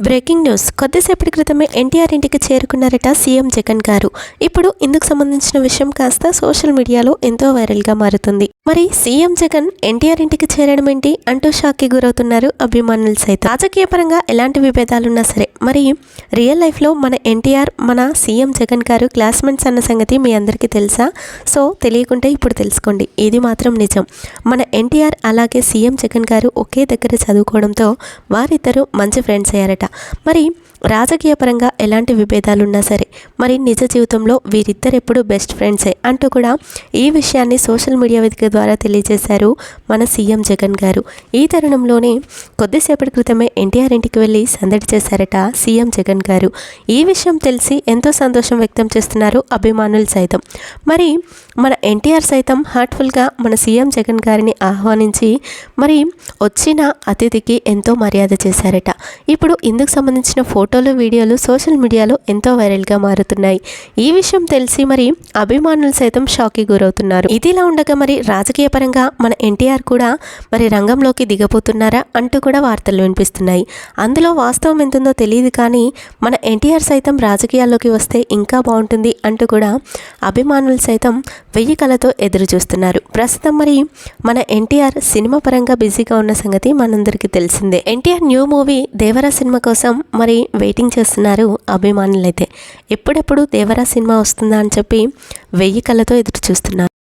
Breaking news. కొద్దిసేపటి క్రితమే ఎన్టీఆర్ ఇంటికి చేరుకున్నారట సీఎం జగన్ గారు. ఇప్పుడు ఇందుకు సంబంధించిన విషయం కాస్త సోషల్ మీడియాలో ఎంతో వైరల్గా మారుతుంది. మరి సీఎం జగన్ ఎన్టీఆర్ ఇంటికి చేరడం ఏంటి? అంటూ షాక్కి గురవుతున్నారు అభిమానులు సైతం. రాజకీయ పరంగా ఎలాంటి విభేదాలున్నా సరే మరి రియల్ లైఫ్లో మన ఎన్టీఆర్ మన సీఎం జగన్ గారు క్లాస్మేట్స్ అన్న సంగతి మీ అందరికీ తెలుసా? సో తెలియకుంటే ఇప్పుడు తెలుసుకోండి. ఇది మాత్రం నిజం. మన ఎన్టీఆర్ అలాగే సీఎం జగన్ గారు ఒకే దగ్గర చదువుకోవడంతో వారిద్దరూ మంచి ఫ్రెండ్స్ అయ్యారట. మరి రాజకీయ పరంగా ఎలాంటి విభేదాలున్నా సరే మరి నిజ జీవితంలో వీరిద్దరెప్పుడు బెస్ట్ ఫ్రెండ్సే అంటూ కూడా ఈ విషయాన్ని సోషల్ మీడియా వేదిక ద్వారా తెలియజేశారు మన సీఎం జగన్ గారు. ఈ తరుణంలోనే కొద్దిసేపటి క్రితమే ఎన్టీఆర్ ఇంటికి వెళ్ళి సందడి చేశారట సీఎం జగన్ గారు. ఈ విషయం తెలిసి ఎంతో సంతోషం వ్యక్తం చేస్తున్నారు అభిమానులు సైతం. మరి మన ఎన్టీఆర్ సైతం హార్ట్ఫుల్గా మన సీఎం జగన్ గారిని ఆహ్వానించి మరి వచ్చిన అతిథికి ఎంతో మర్యాద చేశారట. ఇప్పుడు ఇందుకు సంబంధించిన ఫోటో ఫోటోలు వీడియోలు సోషల్ మీడియాలో ఎంతో వైరల్గా మారుతున్నాయి. ఈ విషయం తెలిసి మరి అభిమానులు సైతం షాక్కి గురవుతున్నారు. ఇదిలా ఉండగా మరి రాజకీయ పరంగా మన ఎన్టీఆర్ కూడా మరి రంగంలోకి దిగబోతున్నారా అంటూ కూడా వార్తలు వినిపిస్తున్నాయి. అందులో వాస్తవం ఎంతుందో తెలియదు కానీ మన ఎన్టీఆర్ సైతం రాజకీయాల్లోకి వస్తే ఇంకా బాగుంటుంది అంటూ కూడా అభిమానులు సైతం వెయ్యి కళతో ఎదురు చూస్తున్నారు. ప్రస్తుతం మరి మన ఎన్టీఆర్ సినిమా పరంగా బిజీగా ఉన్న సంగతి మనందరికీ తెలిసిందే. ఎన్టీఆర్ న్యూ మూవీ దేవరా సినిమా కోసం మరి వెయిటింగ్ చేస్తున్నారు అభిమానులైతే. ఎప్పుడెప్పుడు దేవరా సినిమా వస్తుందా అని చెప్పి వెయ్యి కళ్ళతో ఎదురు చూస్తున్నారు.